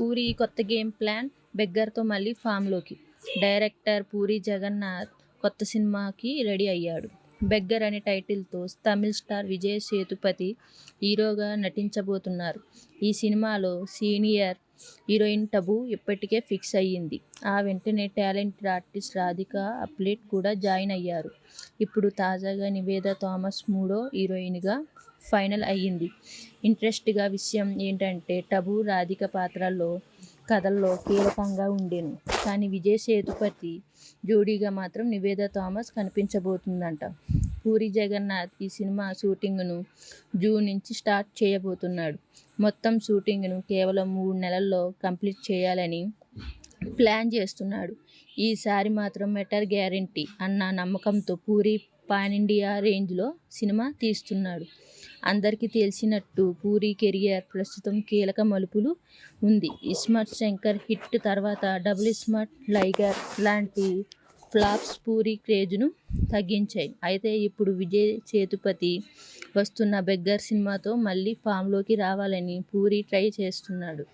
పూరి కొత్త game plan బెగ్గర్తో మళ్ళీ ఫామ్లోకి. Director puri Jagannadh కొత్త సినిమాకి రెడీ అయ్యాడు. బెగ్గర్ అనే టైటిల్తో తమిళ స్టార్ విజయ్ సేతుపతి హీరోగా నటించబోతున్నారు. ఈ సినిమాలో సీనియర్ హీరోయిన్ టబు ఇప్పటికే ఫిక్స్ అయ్యింది. ఆ వెంటనే టాలెంటెడ్ ఆర్టిస్ట్ రాధిక అప్లేట్ కూడా జాయిన్ అయ్యారు. ఇప్పుడు తాజాగా నివేదా థామస్ మూడో హీరోయిన్గా ఫైనల్ అయ్యింది. ఇంట్రెస్ట్గా విషయం ఏంటంటే టబు రాధిక పాత్రల్లో కథల్లో కీలకంగా ఉండేను. కానీ విజయ్ సేతుపతి జోడీగా మాత్రం నివేదా థామస్ కనిపించబోతుందంట. పూరి జగన్నాథ్ ఈ సినిమా షూటింగ్ను జూన్ నుంచి స్టార్ట్ చేయబోతున్నాడు. మొత్తం షూటింగ్ను కేవలం మూడు నెలల్లో కంప్లీట్ చేయాలని ప్లాన్ చేస్తున్నాడు. ఈసారి మాత్రం మెటర్ గ్యారంటీ అన్న నమ్మకంతో పూరి పాన్ ఇండియా రేంజ్లో సినిమా తీస్తున్నాడు. అందరికీ తెలిసినట్టు పూరి కెరియర్ ప్రస్తుతం కీలక మలుపులు ఉంది. ఇస్మార్ట్ శంకర్ హిట్ తర్వాత డబుల్ ఇస్మార్ట్ లైగర్ లాంటి ఫ్లాప్స్ పూరి క్రేజ్ను తగ్గించాయి. అయితే ఇప్పుడు విజయ్ సేతుపతి వస్తున్న బెగ్గర్ సినిమాతో మళ్ళీ ఫామ్లోకి రావాలని పూరి ట్రై చేస్తున్నాడు.